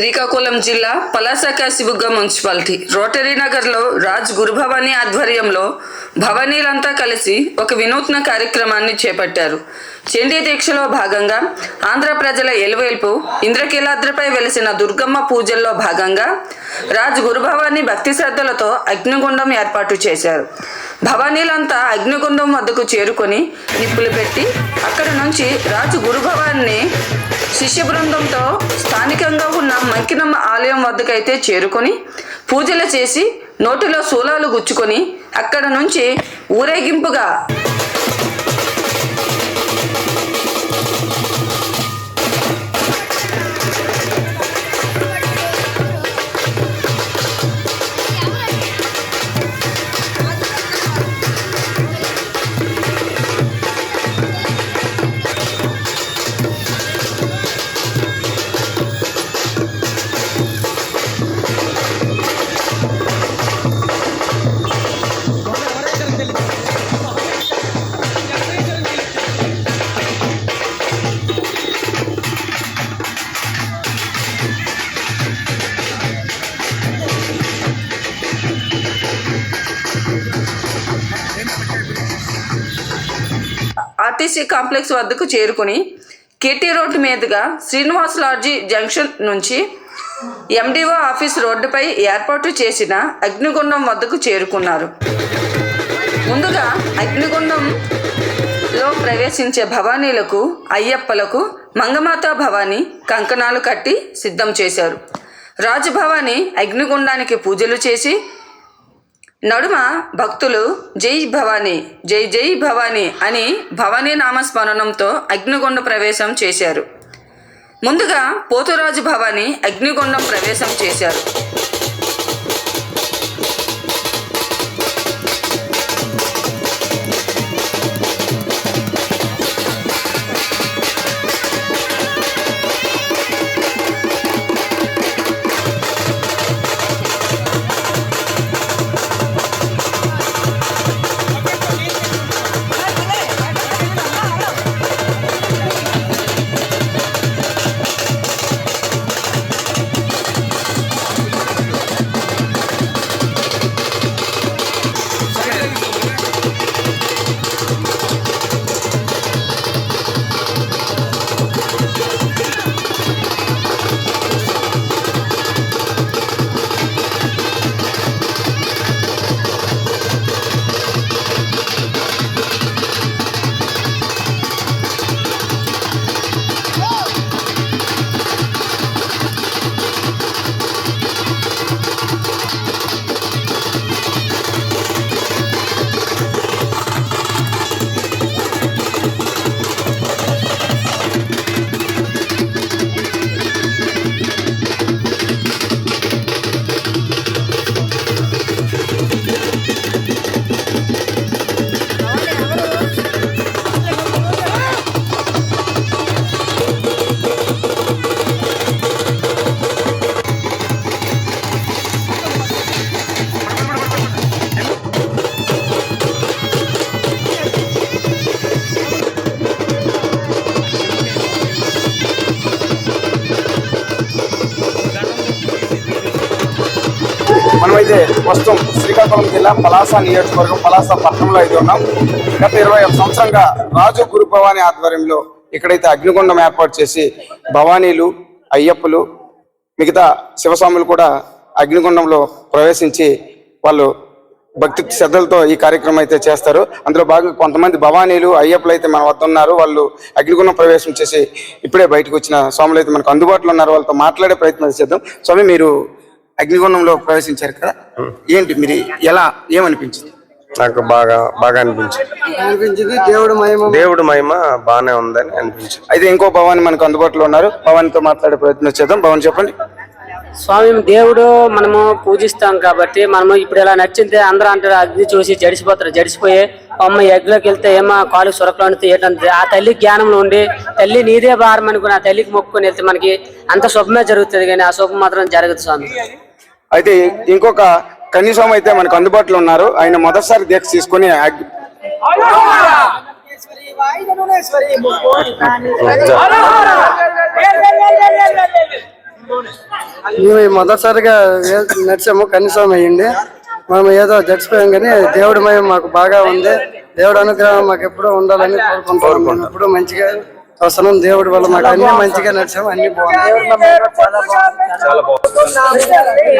శ్రీకాకుళం జిల్లా పలాసకాశిబుగ్గ municipality. Rotary నగర్లో రాజ్ గురుభవాని ఆధ్వర్యంలో భవనీలంతా కలిసి ఒక వినూత్న కార్యక్రమాన్ని చేపట్టారు. చండీ దీక్షలో భాగంగా ఆంధ్ర ప్రజల ఎలువేల్పు ఇంద్రకీలాద్రిపై వెలిసిన దుర్గమ్మ పూజల్లో భాగంగా రాజ్ గురుభవాని భక్తి శ్రద్ధలతో అగ్నిగుండం ఏర్పాటు చేశారు. భవానీలంతా అగ్నిగుండం వద్దకు చేరుకొని నిప్పులు పెట్టి అక్కడి నుంచి రాజు గురుభవాన్ని శిష్య బృందంతో స్థానికంగా ఉన్న మంకినమ్మ ఆలయం వద్దకైతే చేరుకొని పూజలు చేసి నోటిలో శూలాలు గుచ్చుకొని అక్కడ నుంచి ఊరేగింపుగా ఆర్టీసీ కాంప్లెక్స్ వద్దకు చేరుకుని కేటీ రోడ్డు మీదుగా శ్రీనివాస్ లాడ్జీ జంక్షన్ నుంచి ఎండిఓ ఆఫీస్ రోడ్డుపై ఏర్పాటు చేసిన అగ్నిగుండం వద్దకు చేరుకున్నారు. ముందుగా అగ్నిగుండంలో ప్రవేశించే భవానీలకు అయ్యప్పలకు మంగమాత భవాని కంకణాలు కట్టి సిద్ధం చేశారు. రాజభవాని అగ్నిగుండానికి పూజలు చేసి నడుమ భక్తులు జై భవానీ జై జై భవానీ అని భవానీ నామస్మరణంతో అగ్నిగుండ ప్రవేశం చేశారు. ముందుగా పోతురాజు భవాని అగ్నిగుండం ప్రవేశం చేశారు. మనమైతే ప్రస్తుతం శ్రీకాకుళం జిల్లా పలాస నియోజకవర్గం పలాస పట్టణంలో అయితే ఉన్నాం. గత ఇరవై ఒక సంవత్సరంగా రాజు గురు భవానీ ఆధ్వర్యంలో ఇక్కడైతే అగ్నిగుండం ఏర్పాటు చేసి భవానీలు అయ్యప్పలు మిగతా శివస్వాములు కూడా అగ్నిగుండంలో ప్రవేశించి వాళ్ళు భక్తి శ్రద్ధలతో ఈ కార్యక్రమం అయితే చేస్తారు. అందులో భాగంగా కొంతమంది భవానీలు అయ్యప్పలు అయితే మన వద్ద ఉన్నారు. వాళ్ళు అగ్నిగుణం ప్రవేశం చేసి ఇప్పుడే బయటకు వచ్చిన స్వాములు అయితే మనకు అందుబాటులో ఉన్నారు. వాళ్ళతో మాట్లాడే ప్రయత్నం చేద్దాం. స్వామి మీరు అగ్నిగుండంలో ప్రవేశించారు కదా? ఏంటి మీరు ఎలా ఏమనిపించింది? నాకు బాగా బాగా అనిపించింది. అనిపించింది దేవుడు మహిమ. దేవుడు మహిమ బాగానే ఉందని అనిపించింది. అయితే ఇంకో భవాని మనకు అందుబాటులో ఉన్నారు. భవానితో మాట్లాడే ప్రయత్నం చేద్దాం. భవన్ చెప్పండి. స్వామి దేవుడు మనము పూజిస్తాం కాబట్టి మనము ఇప్పుడు ఇలా నచ్చింది అందరూ అంటారు అగ్ని చూసి జడిసిపోతారు. జడిసిపోయి అమ్మ ఎగ్లోకి వెళ్తే ఏమో కాలు సురకలు అంతే ఏంటంటే ఆ తల్లి జ్ఞానంలో ఉండి తల్లి నీదే భారం అనుకుని ఆ తల్లికి మొక్కుని వెళ్తే మనకి అంత శుభమే జరుగుతుంది కానీ ఆ శుభం మాత్రం జరగదు స్వామి. అయితే ఇంకొక కనీసం అయితే మనకు అందుబాటులో ఉన్నారు. ఆయన మొదటిసారి దీక్ష తీసుకొని మేము మొదటిసారిగా నడిచాము కనీసం అయ్యింది మనం ఏదో జడిచిపోయాం కానీ దేవుడి మయం మాకు బాగా ఉంది. దేవుడి అనుగ్రహం మాకు ఎప్పుడూ ఉండాలని కోరుకుంటున్నాం. మేము ఎప్పుడూ మంచిగా వస్తున్నాం దేవుడి వల్ల మాకు అన్ని మంచిగా నడిచాము అన్ని బాగున్నాయి. చాలా బాగుంది.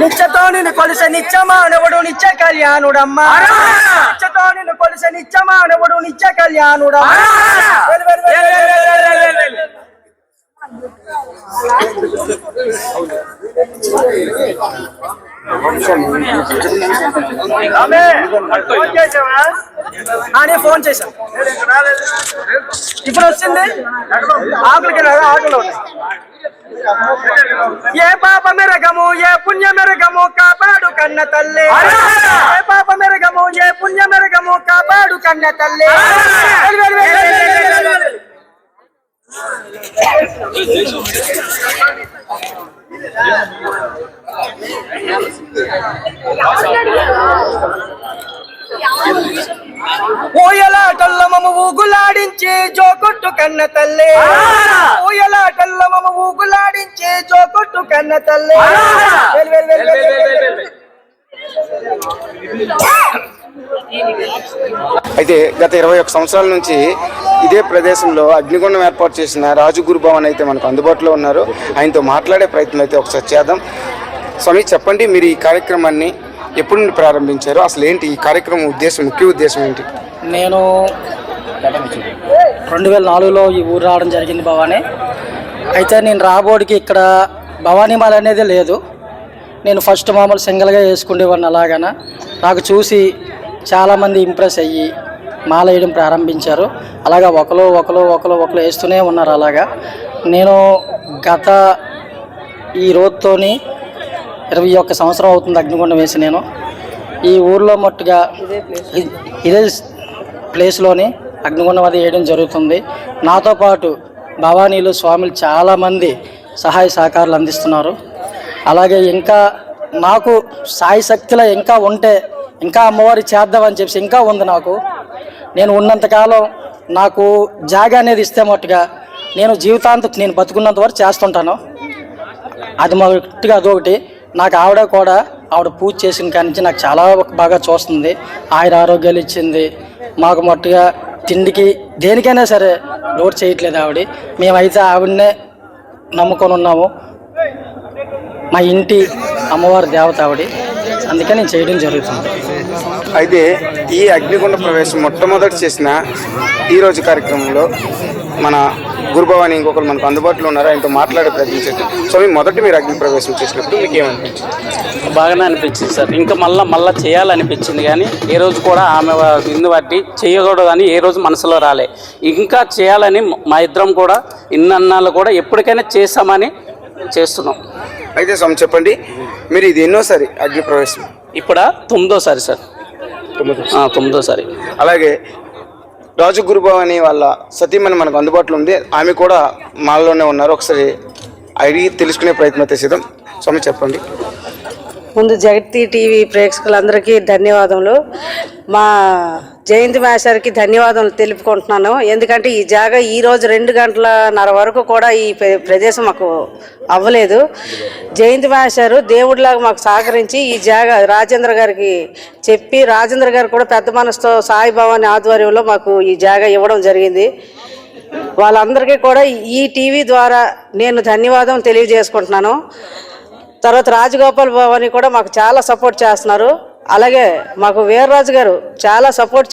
నిత్యతో నిన్ను కొలిసే నిత్యమానవుడు నిత్య కళ్యాణుడమ్మా. కొలిసే నిత్య వెలు, వెలు, వెలు. ఆమె, ఫోన్ నేను చేశాను ఇప్పుడు వచ్చింది? ఆకులకి? ఆకులు ఏ పాప మెరగము ఏ పుణ్య మెరగము కాపాడు కన్న తల్లి. ఏ పాప కన్న తల్లి. ఊయలాటల్ల మమ ఊగులాడించి జోకొట్టు కన్న తల్లి ఊయలాటల్ల మమ ఊగులాడించి జోకొట్టు కన్న తల్లి వెలు, వెలు, వెలు. అయితే గత ఇరవై ఒక్క సంవత్సరాల నుంచి ఇదే ప్రదేశంలో అగ్నిగుండం ఏర్పాటు చేసిన రాజు గురుభవన్ అయితే మనకు అందుబాటులో ఉన్నారు. ఆయనతో మాట్లాడే ప్రయత్నం అయితే ఒకసారి చేద్దాం. స్వామి చెప్పండి మీరు ఈ కార్యక్రమాన్ని ఎప్పుడు నుండి ప్రారంభించారు? అసలు ఏంటి ఈ కార్యక్రమం ఉద్దేశం ముఖ్య ఉద్దేశం ఏంటి? నేను రెండు వేల నాలుగులో ఈ ఊరు రావడం జరిగింది భవానీ. అయితే నేను రాబోడికి ఇక్కడ భవానీ మాల అనేది లేదు. నేను ఫస్ట్ మామూలు సింగిల్గా వేసుకునేవాడిని అలాగన. నాకు చూసి చాలామంది ఇంప్రెస్ అయ్యి మాల వేయడం ప్రారంభించారు. అలాగా ఒకరు ఒకరు ఒకరు ఒకరు వేస్తూనే ఉన్నారు అలాగా. నేను గత ఈ రోజుతోని ఇరవై ఒక్క సంవత్సరం అవుతుంది అగ్నిగుండం వేసి నేను. ఈ ఊర్లో మట్టుగా ఇదే ప్లేస్లోని అగ్నిగుండం అది వేయడం జరుగుతుంది. నాతో పాటు భవానీలు స్వాములు చాలామంది సహాయ సహకారాలు అందిస్తున్నారు. అలాగే ఇంకా నాకు సాయి శక్తిలో ఇంకా ఉంటే ఇంకా అమ్మవారి చేద్దామని చెప్పి ఇంకా ఉంది నాకు. నేను ఉన్నంతకాలం నాకు జాగా అనేది ఇస్తే మట్టుగా నేను జీవితాంతం నేను బతుకున్నంత వరకు చేస్తుంటాను. అది మొదటిగా అదొకటి. నాకు ఆవిడ కూడా ఆవిడ పూజ చేసిన కాడి నుంచి నాకు చాలా బాగా చూస్తుంది. ఆయుర ఆరోగ్యాలు ఇచ్చింది. మాకు మొట్టగా తిండికి దేనికైనా సరే డోర్ చేయట్లేదు ఆవిడ. మేమైతే ఆవిడనే నమ్ముకొని ఉన్నాము. మా ఇంటి అమ్మవారి దేవత ఆవిడ. అందుకే నేను చేయడం జరుగుతుంది. అయితే ఈ అగ్నిగుండ ప్రవేశం మొట్టమొదటి చేసిన ఈ రోజు కార్యక్రమంలో మన గురుభవాని ఇంకొకరు మనకు అందుబాటులో ఉన్నారు? ఆయనతో మాట్లాడే ప్రయత్నం చేద్దాం. స్వామి మొదటి మీరు అగ్ని ప్రవేశం చేసినప్పుడు మీకు ఏమనిపించింది? బాగానే అనిపించింది సార్. ఇంకా మళ్ళీ మళ్ళీ చేయాలనిపించింది కానీ ఏ రోజు కూడా ఆమె ఇందు బట్టి చేయకూడదు అని ఏ రోజు మనసులో రాలే. ఇంకా చేయాలని మా ఇద్దరం కూడా ఇన్నన్నాళ్ళు కూడా ఎప్పటికైనా చేస్తామని చేస్తున్నాం. అయితే స్వామి చెప్పండి. మీరు ఇది ఎన్నోసారి అగ్ని ప్రవేశం ఇప్పుడు? తొమ్మిదోసారి సార్. ఆ, తొమ్మిదోసారి. అలాగే రాజు గురుభవాని వాళ్ళ సతీమణి మనకు అందుబాటులో ఉంది. ఆమె కూడా మాలోనే ఉన్నారు. ఒకసారి అడిగి తెలుసుకునే ప్రయత్నం అయితే చేద్దాం స్వామి చెప్పండి. ముందు జగతి టీవీ ప్రేక్షకులందరికీ ధన్యవాదములు. మా జయంతి మాస్టర్కి ధన్యవాదాలు తెలుపుకుంటున్నాను. ఎందుకంటే ఈ జాగా ఈరోజు రెండు గంటలన్నర వరకు కూడా ఈ ప్ర- ప్రదేశం మాకు అవ్వలేదు. జయంతి మాస్టర్ దేవుడిలాగా మాకు సహకరించి ఈ జాగా రాజేంద్ర గారికి చెప్పి రాజేంద్ర గారు కూడా పెద్ద మనసుతో సాయిబాబాని ఆధ్వర్యంలో మాకు ఈ జాగా ఇవ్వడం జరిగింది. వాళ్ళందరికీ కూడా ఈ టీవీ ద్వారా నేను ధన్యవాదం తెలియజేసుకుంటున్నాను. తర్వాత రాజగోపాల్ భవాని కూడా మాకు చాలా సపోర్ట్ చేస్తున్నారు. అలాగే మాకు వీర్రాజు గారు చాలా సపోర్ట్